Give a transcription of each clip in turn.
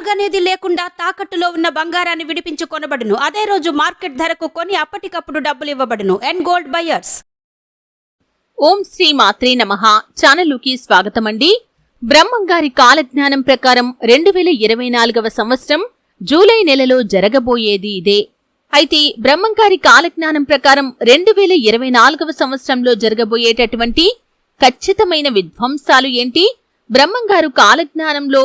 అడుగనేది లేకుండా తాకట్టులో ఉన్న బంగారాన్ని విడిపించి కొనబడును అదే రోజు మార్కెట్ ధరకు కొని అప్పటికప్పుడు డబ్బులు ఇవ్వబడును. అండ్ గోల్డ్ బయర్స్ ఓం శ్రీ మాత్రే నమః. ఛానలుకి స్వాగతమండి. బ్రహ్మంగారి కాలజ్ఞానం ప్రకారం రెండు వేల ఇరవై నాలుగవ సంవత్సరం జూలై నెలలో జరగబోయేది ఇదే. అయితే బ్రహ్మంగారి కాలజ్ఞానం ప్రకారం రెండు వేల ఇరవై నాలుగవ సంవత్సరంలో జరగబోయేటటువంటి ఖచ్చితమైన విధ్వంసాలు ఏంటి? బ్రహ్మంగారు కాలజ్ఞానంలో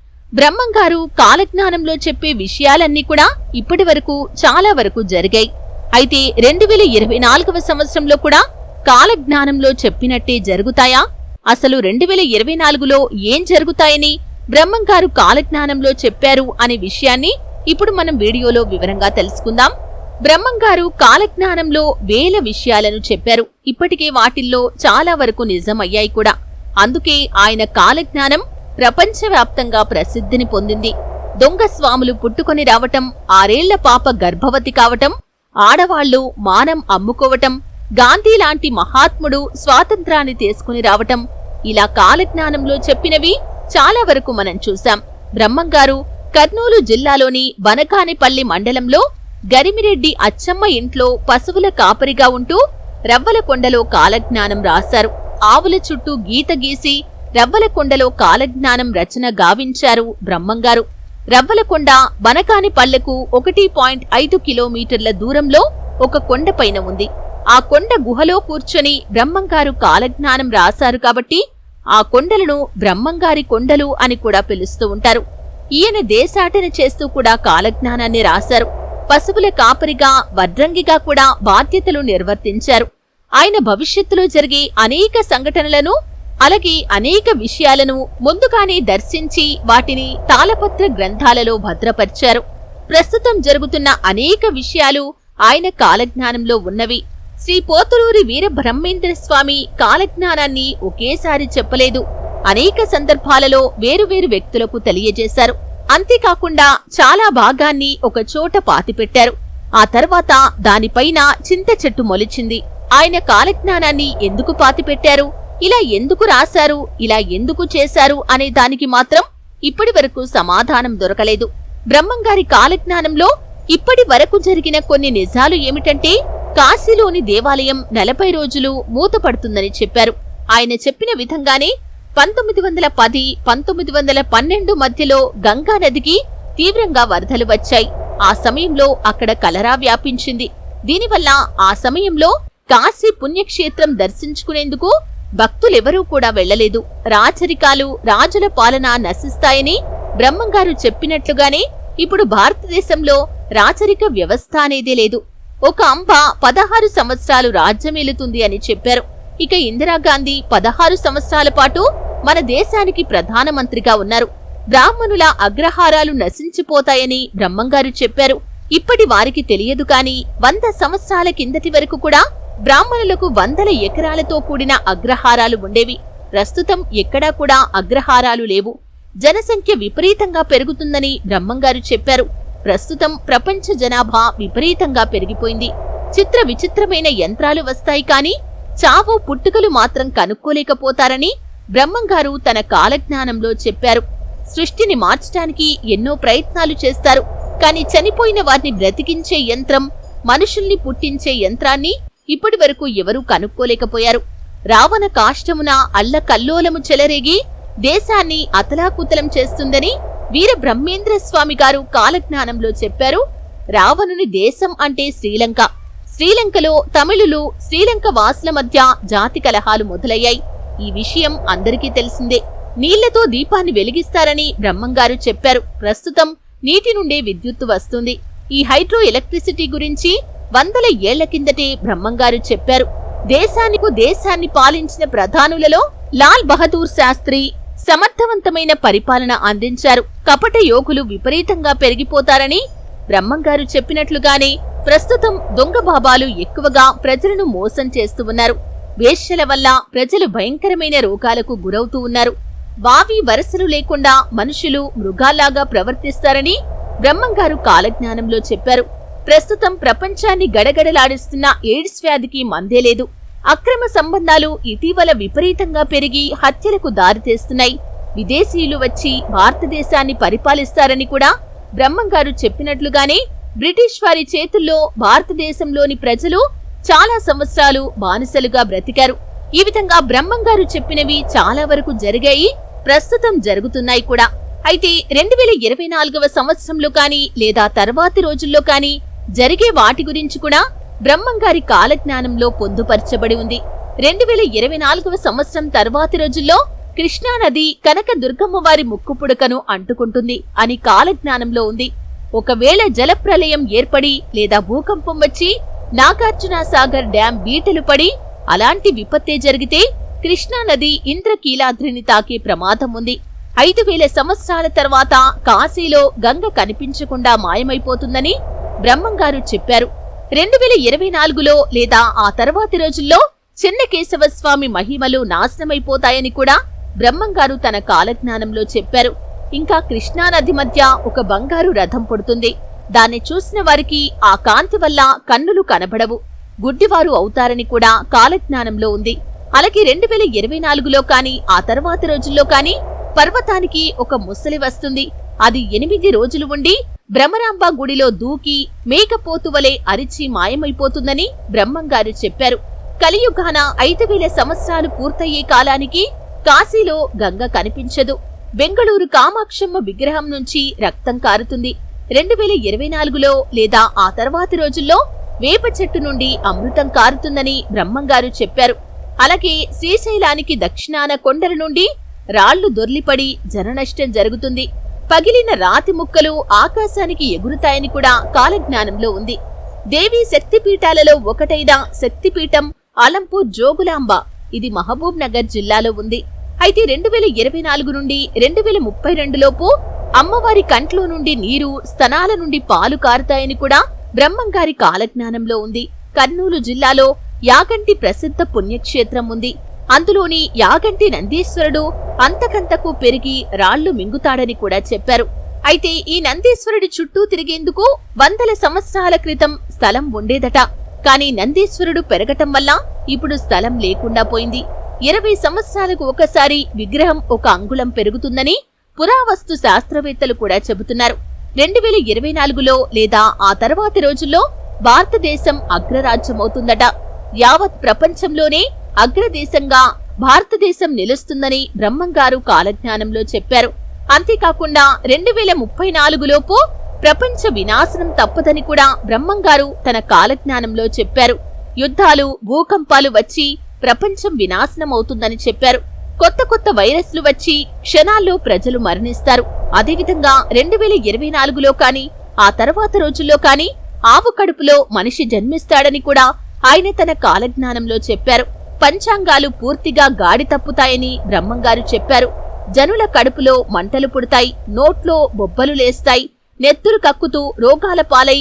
బ్రహ్మంగారు కాలజ్ఞానంలో చెప్పే విషయాలన్నీ కూడా ఇప్పటి వరకు చాలా వరకు జరిగాయి. అయితే రెండు వేల ఇరవై నాలుగవ సంవత్సరంలో కూడా కాలజ్ఞానంలో చెప్పినట్టే జరుగుతాయా? అసలు రెండు వేల ఇరవై నాలుగులో ఏం జరుగుతాయని బ్రహ్మంగారు కాలజ్ఞానంలో చెప్పారు అనే విషయాన్ని ఇప్పుడు మనం వీడియోలో వివరంగా తెలుసుకుందాం. బ్రహ్మం గారు కాలజ్ఞానంలో వేల విషయాలను చెప్పారు. ఇప్పటికే వాటిల్లో చాలా వరకు నిజమయ్యాయి కూడా. అందుకే ఆయన కాలజ్ఞానం ప్రపంచవ్యాప్తంగా ప్రసిద్ధిని పొందింది. దొంగ స్వాములు పుట్టుకొని రావటం ఆరేళ్ళ పాప గర్భవతి కావటం ఆడవాళ్ళు మానం అమ్ముకోవటం గాంధీ లాంటి మహాత్ముడు స్వాతంత్రాన్ని తీసుకుని రావటం ఇలా కాలజ్ఞానంలో చెప్పినవి చాలా వరకు మనం చూశాం. బ్రహ్మంగారు కర్నూలు జిల్లాలోని బనకానిపల్లి మండలంలో గరిమిరెడ్డి అచ్చమ్మ ఇంట్లో పశువుల కాపరిగా ఉంటూ రవ్వలకొండలో కాలజ్ఞానం రాశారు. ఆవుల చుట్టూ గీత గీసి రవ్వలకొండలో కాలజ్ఞానం రచన గావించారు బ్రహ్మంగారు. రవ్వలకొండ బనకాని పల్లెకు ఒకటి పాయింట్ ఐదు కిలోమీటర్ల దూరంలో ఒక కొండపైన ఉంది. ఆ కొండ గుహలో కూర్చొని బ్రహ్మంగారు కాలజ్ఞానం రాశారు కాబట్టి ఆ కొండలను బ్రహ్మంగారి కొండలు అని కూడా పిలుస్తూ ఉంటారు. ఈయన దేశాటన చేస్తూ కూడా కాలజ్ఞానాన్ని రాశారు. పశువుల కాపరిగా వడ్రంగిగా కూడా బాధ్యతలు నిర్వర్తించారు. ఆయన భవిష్యత్తులో జరిగే అనేక సంఘటనలను అలాగే అనేక విషయాలను ముందుగానే దర్శించి వాటిని తాళపత్ర గ్రంథాలలో భద్రపరిచారు. ప్రస్తుతం జరుగుతున్న అనేక విషయాలు ఆయన కాలజ్ఞానంలో ఉన్నవి. శ్రీ పోతులూరి వీర బ్రహ్మేంద్ర స్వామి కాలజ్ఞానాన్ని ఒకేసారి చెప్పలేదు. అనేక సందర్భాలలో వేరువేరు వ్యక్తులకు తెలియజేశారు. అంతేకాకుండా చాలా భాగాన్ని ఒక చోట పాతిపెట్టారు. ఆ తర్వాత దానిపైన చింత చెట్టు మొలిచింది. ఆయన కాలజ్ఞానాన్ని ఎందుకు పాతిపెట్టారు? ఇలా ఎందుకు రాశారు? ఇలా ఎందుకు చేశారు? అనే దానికి మాత్రం ఇప్పటి వరకు సమాధానం దొరకలేదు. బ్రహ్మంగారి కాలజ్ఞానంలో ఇప్పటి వరకు జరిగిన కొన్ని నిజాలు ఏమిటంటే కాశీలోని దేవాలయం నలభై రోజులు మూతపడుతుందని చెప్పారు. ఆయన చెప్పిన విధంగానే పంతొమ్మిది వందల పది పంతొమ్మిది వందల పన్నెండు మధ్యలో గంగా నదికి తీవ్రంగా వరదలు వచ్చాయి. ఆ సమయంలో అక్కడ కలరా వ్యాపించింది. దీనివల్ల ఆ సమయంలో కాశీ పుణ్యక్షేత్రం దర్శించుకునేందుకు భక్తులెవరూ కూడా వెళ్ళలేదు రాచరికాలు రాజుల పాలన నశిస్తాయని బ్రహ్మంగారు చెప్పినట్లుగానే ఇప్పుడు భారతదేశంలో రాచరిక వ్యవస్థ అనేదే లేదు. ఒక అంబ పదహారు సంవత్సరాలు రాజ్యమేలుతుంది అని చెప్పారు. ఇక ఇందిరాగాంధీ పదహారు సంవత్సరాల పాటు మన దేశానికి ప్రధానమంత్రిగా ఉన్నారు. బ్రాహ్మణుల అగ్రహారాలు నశించిపోతాయని బ్రహ్మంగారు చెప్పారు. ఇప్పటి వారికి తెలియదు కాని వంద సంవత్సరాల కిందటి వరకు కూడా బ్రాహ్మణులకు వందల ఎకరాలతో కూడిన అగ్రహారాలు ఉండేవి. ప్రస్తుతం ఎక్కడా కూడా అగ్రహారాలు లేవు. జనసంఖ్య విపరీతంగా పెరుగుతుందని బ్రహ్మంగారు చెప్పారు. ప్రస్తుతం ప్రపంచ జనాభా విపరీతంగా పెరిగిపోయింది. చిత్ర విచిత్రమైన యంత్రాలు వస్తాయి కానీ చావు పుట్టుకలు మాత్రం కనుక్కోలేకపోతారని బ్రహ్మంగారు తన కాలజ్ఞానంలో చెప్పారు. సృష్టిని మార్చటానికి ఎన్నో ప్రయత్నాలు చేస్తారు. కాని చనిపోయిన వారిని బ్రతికించే యంత్రం మనుషుల్ని పుట్టించే యంత్రాన్ని ఇప్పటి వరకు ఎవరూ కనుక్కోలేకపోయారు. రావణ కాష్టమున అల్ల కల్లోలము చెలరేగి దేశాన్ని అతలాకుతలం చేస్తుందని వీర బ్రహ్మేంద్ర స్వామి గారు కాలజ్ఞానంలో చెప్పారు. రావణుని దేశం అంటే శ్రీలంక. శ్రీలంకలో తమిళులు శ్రీలంక వాసుల మధ్య జాతి కలహాలు మొదలయ్యాయి. ఈ విషయం అందరికీ తెలిసిందే. నీళ్ళతో దీపాన్ని వెలిగిస్తారని బ్రహ్మంగారు చెప్పారు. ప్రస్తుతం నీటి నుండే విద్యుత్తు వస్తుంది. ఈ హైడ్రో ఎలక్ట్రిసిటీ గురించి వందల ఏళ్ళ కిందటే బ్రహ్మంగారు చెప్పారు. దేశానికి దేశాన్ని పాలించిన ప్రధానులలో లాల్ బహదూర్ శాస్త్రి సమర్థవంతమైన పరిపాలన అందించారు. కపట యోగులు విపరీతంగా పెరిగిపోతారని బ్రహ్మంగారు చెప్పినట్లుగానే ప్రస్తుతం దొంగ బాబాలు ఎక్కువగా ప్రజలను మోసం చేస్తూ ఉన్నారు. వేశ్యల వల్ల ప్రజలు భయంకరమైన రోగాలకు గురవుతూ ఉన్నారు. వావి వరసలు లేకుండా మనుషులు మృగాల్లాగా ప్రవర్తిస్తారని బ్రహ్మంగారు కాలజ్ఞానంలో చెప్పారు. ప్రస్తుతం ప్రపంచాన్ని గడగడలాడిస్తున్న ఎయిడ్స్ వ్యాధికి మందే లేదు. అక్రమ సంబంధాలు ఇటీవల విపరీతంగా పెరిగి హత్యలకు దారితీస్తున్నాయి. విదేశీయులు వచ్చి భారతదేశాన్ని పరిపాలిస్తారని కూడా బ్రహ్మంగారు చెప్పినట్లుగానే బ్రిటిష్ వారి చేతుల్లో భారతదేశంలోని ప్రజలు చాలా సంవత్సరాలు బానిసలుగా బ్రతికారు. ఈ విధంగా బ్రహ్మంగారు చెప్పినవి చాలా వరకు జరిగాయి ప్రస్తుతం జరుగుతున్నాయి కూడా. అయితే రెండు వేల ఇరవై నాలుగవ సంవత్సరంలో కానీ లేదా తర్వాతి రోజుల్లో కానీ జరిగే వాటి గురించి కూడా బ్రహ్మంగారి కాలజ్ఞానంలో పొందుపరచబడి ఉంది. రెండు వేల ఇరవై నాలుగవ సంవత్సరం తర్వాతి రోజుల్లో కృష్ణానది కనక దుర్గమ్మ వారి ముక్కు పుడకను అంటుకుంటుంది అని కాలజ్ఞానంలో ఉంది. ఒకవేళ జలప్రలయం ఏర్పడి లేదా భూకంపం వచ్చి నాగార్జున సాగర్ డ్యాం బీటలు పడి అలాంటి విపత్తే జరిగితే కృష్ణానది ఇంద్రకీలాద్రిని తాకే ప్రమాదం ఉంది. ఐదు వేల సంవత్సరాల తర్వాత కాశీలో గంగ కనిపించకుండా మాయమైపోతుందని బ్రహ్మంగారు చెప్పారు. రెండు వేల ఇరవై నాలుగులో లేదా ఆ తర్వాతి రోజుల్లో చెన్నకేశవ స్వామి మహిమలు నాశనమైపోతాయని కూడా బ్రహ్మంగారు తన కాలజ్ఞానంలో చెప్పారు. ఇంకా కృష్ణానది మధ్య ఒక బంగారు రథం పుడుతుంది. దాన్ని చూసిన వారికి ఆ కాంతి వల్ల కన్నులు కనబడవు. గుడ్డివారు అవుతారని కూడా కాలజ్ఞానంలో ఉంది. అలాగే రెండు వేల ఇరవై నాలుగులో కానీ ఆ తర్వాత రోజుల్లో కానీ పర్వతానికి ఒక ముసలి వస్తుంది. అది ఎనిమిది రోజులు ఉండి భ్రమరాంబ గుడిలో దూకి మేకపోతువలే అరిచి మాయమైపోతుందని బ్రహ్మంగారు చెప్పారు. కలియుగాన ఐదు వేల సంవత్సరాలు పూర్తయ్యే కాలానికి కాశీలో గంగ కనిపించదు. బెంగళూరు కామాక్షమ్మ విగ్రహం నుంచి రక్తం కారుతుంది. రెండు వేల ఇరవై నాలుగులో లేదా ఆ తర్వాతి రోజుల్లో వేప చెట్టు నుండి అమృతం కారుతుందని బ్రహ్మంగారు చెప్పారు. అలాగే శ్రీశైలానికి దక్షిణాన కొండల నుండి రాళ్ళు దొర్లిపడి జననష్టం జరుగుతుంది. పగిలిన రాతి ముక్కలు ఆకాశానికి ఎగురుతాయని కూడా కాలజ్ఞానంలో ఉంది. దేవీ శక్తిపీఠాలలో ఒకటైన శక్తిపీఠం అలంపూర్ జోగులాంబ. ఇది మహబూబ్ నగర్ జిల్లాలో ఉంది. అయితే రెండు వేల ఇరవై నాలుగు నుండి రెండు వేల ముప్పై రెండులోపు అమ్మవారి కంట్లో నుండి నీరు స్తనాల నుండి పాలు కారుతాయని కూడా బ్రహ్మంగారి కాలజ్ఞానంలో ఉంది. కర్నూలు జిల్లాలో యాగంటి ప్రసిద్ధ పుణ్యక్షేత్రం ఉంది. అందులోని యాగంటి నందీశ్వరుడు అంతకంతకు పెరిగి రాళ్ళు మింగుతాడని కూడా చెప్పారు. అయితే ఈ నందీశ్వరుడి చుట్టూ తిరిగేందుకు వందల సంవత్సరాల క్రితం స్థలం ఉండేదట. కాని నందీశ్వరుడు పెరగటం వల్ల ఇప్పుడు స్థలం లేకుండా పోయింది. ఇరవై సంవత్సరాలకు ఒకసారి విగ్రహం ఒక అంగుళం పెరుగుతుందని పురావస్తు శాస్త్రవేత్తలు కూడా చెబుతున్నారు. రెండు వేల ఇరవై నాలుగులో లేదా ఆ తర్వాతి రోజుల్లో భారతదేశం అగ్రరాజ్యమవుతుందట. యావత్ ప్రపంచంలోనే అగ్రదేశంగా భారతదేశం నిలుస్తుందని బ్రహ్మంగారు కాలజ్ఞానంలో చెప్పారు. అంతేకాకుండా రెండు వేల ముప్పై నాలుగులోపు ప్రపంచ వినాశనం తప్పదని కూడా బ్రహ్మంగారు తన కాలజ్ఞానంలో చెప్పారు. యుద్ధాలు భూకంపాలు వచ్చి ప్రపంచం వినాశనం అవుతుందని చెప్పారు. కొత్త కొత్త వైరస్లు వచ్చి క్షణాల్లో ప్రజలు మరణిస్తారు. అదేవిధంగా రెండు వేల ఇరవై నాలుగులో కానీ ఆ తర్వాత రోజుల్లో కానీ ఆవు కడుపులో మనిషి జన్మిస్తాడని కూడా ఆయన తన కాలజ్ఞానంలో చెప్పారు. పంచాంగాలు పూర్తిగా గాడి తప్పుతాయని బ్రహ్మంగారు చెప్పారు. జనుల కడుపులో మంటలు పుడతాయి నోట్లో బొబ్బలు లేస్తాయి నెత్తురు కక్కుతూ రోగాల పాలై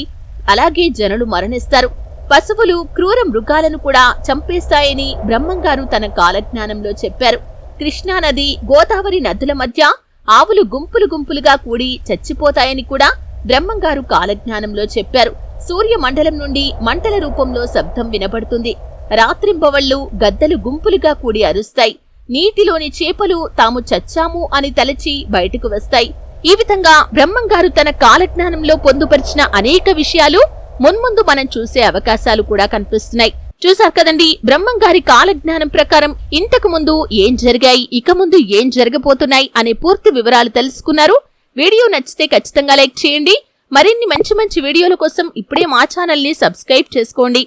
అలాగే జనులు మరణిస్తారు. పశువులు క్రూర మృగాలను కూడా చంపేస్తాయని బ్రహ్మంగారు తన కాలజ్ఞానంలో చెప్పారు. కృష్ణానది గోదావరి నదుల మధ్య ఆవులు గుంపులు గుంపులుగా కూడి చచ్చిపోతాయని కూడా బ్రహ్మంగారు కాలజ్ఞానంలో చెప్పారు. సూర్య మండలం నుండి మంటల రూపంలో శబ్దం వినబడుతుంది రాత్రింబవళ్ళు గద్దలు గుంపులుగా కూడి అరుస్తాయి. నీటిలోని చేపలు తాము చచ్చాము అని తలచి బయటకు వస్తాయి. ఈ విధంగా బ్రహ్మంగారు తన కాలజ్ఞానంలో పొందుపరిచిన అనేక విషయాలు మున్ముందు మనం చూసే అవకాశాలు కూడా కనిపిస్తున్నాయి. చూసారు కదండి బ్రహ్మంగారి కాలజ్ఞానం ప్రకారం ఇంతకు ముందు ఏం జరిగాయి ఇక ముందు ఏం జరగబోతున్నాయి అనే పూర్తి వివరాలు తెలుసుకున్నారు. వీడియో నచ్చితే ఖచ్చితంగా లైక్ చేయండి. మరిన్ని మంచి మంచి వీడియోల కోసం ఇప్పుడే మా ఛానల్ని సబ్స్క్రైబ్ చేసుకోండి.